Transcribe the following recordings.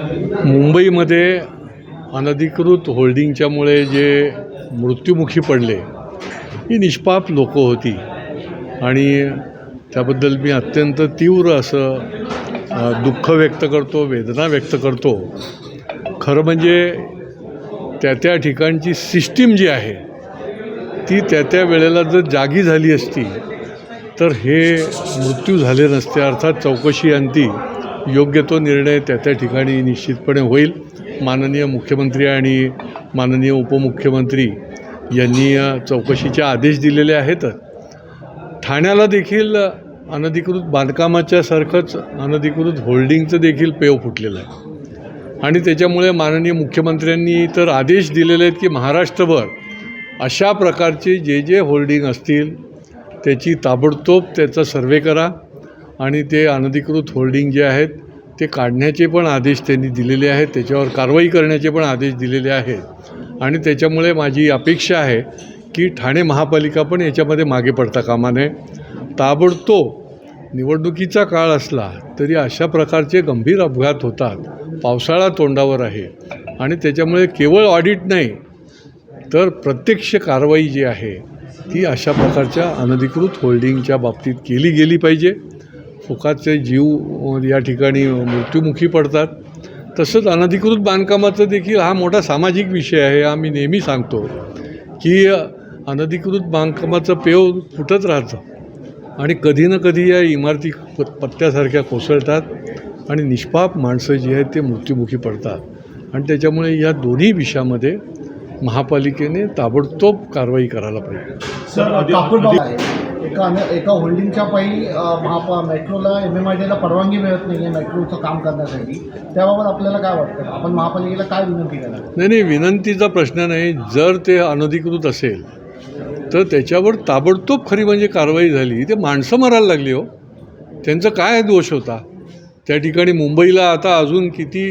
मुंबईमध्ये अनधिकृत होल्डिंगच्यामुळे जे मृत्युमुखी पडले ही निष्पाप लोकं होती. आणि त्याबद्दल मी अत्यंत तीव्र असं दुःख व्यक्त करतो वेदना व्यक्त करतो. खरं म्हणजे त्या त्या ठिकाणची सिस्टीम जी आहे ती त्या त्या वेळेला जर जागी झाली असती तर हे मृत्यू झाले नसते अर्थात चौकशी अंती. योग्य तो निर्णय त्या त्या ठिकाणी निश्चितपणे होईल. माननीय मुख्यमंत्री आणि माननीय उपमुख्यमंत्री यांनी चौकशीचे आदेश दिलेले आहेत. ठाण्याला देखील अनधिकृत बांधकामाच्या सारखंच अनधिकृत होल्डिंगचं देखील पेव फुटलेलं आहे. आणि त्याच्यामुळे माननीय मुख्यमंत्र्यांनी तर आदेश दिलेले आहेत की महाराष्ट्रभर अशा प्रकारचे जे जे होल्डिंग असतील त्याची ताबडतोब त्याचा सर्वे करा. आणि ते अनधिकृत होल्डिंग जे आहेत ते काढण्याचे पण आदेश त्यांनी दिलेले आहेत त्याच्यावर कारवाई करण्याचे पण आदेश दिलेले आहेत. आणि त्याच्यामुळे माझी अपेक्षा आहे की ठाणे महापालिका पण याच्यामध्ये मागे पडता कामा नये. ताबडतोब निवडणुकीचा काळ असला तरी अशा प्रकारचे गंभीर अपघात होतात. पावसाळा तोंडावर आहे. आणि त्याच्यामुळे केवळ ऑडिट नाही तर प्रत्यक्ष कारवाई जी आहे ती अशा प्रकारच्या अनधिकृत होल्डिंगच्या बाबतीत केली गेली पाहिजे. फुकाचे जीव या ठिकाणी मृत्युमुखी पडतात. तसंच अनधिकृत बांधकामाचा देखील हा मोठा सामाजिक विषय आहे आम्ही नेहमी सांगतो की अनधिकृत बांधकामाचं पेव फुटत राहतं आणि कधी ना कधी या इमारती प पत्त्यासारख्या कोसळतात आणि निष्पाप माणसं जी आहेत ते मृत्युमुखी पडतात. आणि त्याच्यामुळे या दोन्ही विषयामध्ये महापालिकेने ताबडतोब कारवाई करायला पाहिजे. एका एका होल्डिंगच्या पायी महापा मेट्रोला एम एम आय डीला परवानगी मिळत नाही आहे मेट्रोचं काम करण्यासाठी. त्याबाबत आपल्याला काय वाटतं? आपण महापालिकेला काय विनंती करणार? नाही नाही विनंतीचा प्रश्न नाही. जर ते अनधिकृत असेल तर त्याच्यावर ताबडतोब खरी म्हणजे कारवाई झाली. ते माणसं मरायला लागली हो. त्यांचं काय दोष होता? त्या ठिकाणी मुंबईला आता अजून किती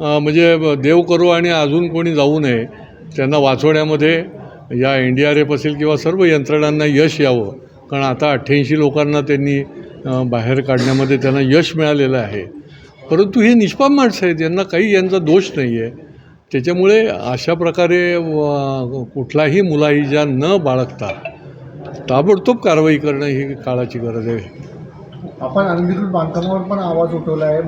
म्हणजे देव करू आणि अजून कोणी जाऊ नये त्यांना वाचवण्यामध्ये या एन डी आर एफ असेल किंवा सर्व यंत्रणांना यश यावं कारण आता अठ्ठ्याऐंशी लोकांना त्यांनी बाहेर काढण्यामध्ये त्यांना यश मिळालेलं आहे. परंतु हे निष्पाप माणसं आहेत यांना काही यांचा दोष नाही आहे त्याच्यामुळे अशा प्रकारे व- कुठलाही ज्या न बाळगता ताबडतोब कारवाई करणं ही काळाची गरज आहे. आपण अनधिकृत बांधकामावर पण आवाज उठवला आहे.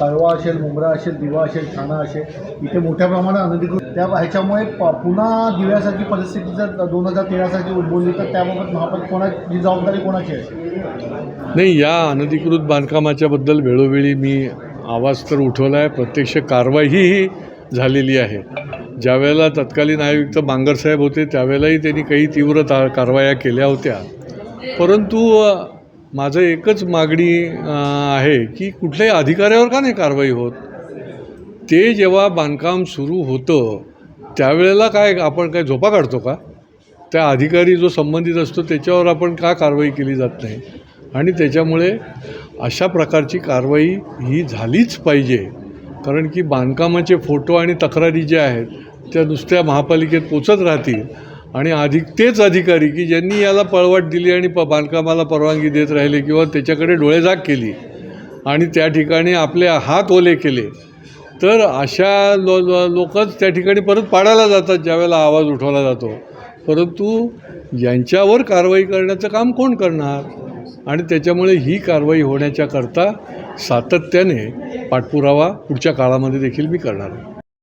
कळवा असेल मुंब्रा असेल दिवा असेल ठाणा असेल इथे मोठ्या प्रमाणात अनधिकृत. त्या ह्याच्यामुळे प- पुन्हा दिव्यासारखी परिस्थिती जर दोन हजार तेरासारखी उद्भवली तर त्याबाबत महापालिका कोणाची जबाबदारी कोणाची आहे? नाही या अनधिकृत बांधकामाच्याबद्दल वेळोवेळी मी आवाज तर उठवला आहे प्रत्यक्ष कारवाईही झालेली आहे. ज्यावेळेला तत्कालीन आयुक्त बांगरसाहेब होते त्यावेळेलाही त्यांनी काही तीव्र ता कारवाया केल्या होत्या. परंतु माझं एकच मागणी आहे की कुठल्याही अधिकाऱ्यावर का नाही कारवाई होत? ते जेव्हा बांधकाम सुरू होतं त्यावेळेला काय आपण काय झोपा काढतो का? त्या अधिकारी जो संबंधित असतो त्याच्यावर आपण का कारवाई केली जात नाही? आणि त्याच्यामुळे अशा प्रकारची कारवाई ही झालीच पाहिजे. कारण की बांधकामाचे फोटो आणि तक्रारी ज्या आहेत त्या नुसत्या महापालिकेत पोचत राहतील. आणि अधिक तेच अधिकारी की ज्यांनी याला पळवाट दिली आणि प बांधकामाला परवानगी देत राहिले किंवा त्याच्याकडे डोळेझाक केली आणि त्या ठिकाणी आपले हात ओले केले तर अशा लो लो- लोकच त्या ठिकाणी परत पाडायला जातात ज्यावेळेला आवाज उठवला जातो. परंतु यांच्यावर कारवाई करण्याचं काम कोण करणार? आणि त्याच्यामुळे ही कारवाई होण्याच्या करता सातत्याने पाठपुरावा पुढच्या काळामध्ये देखील मी करणार आहे.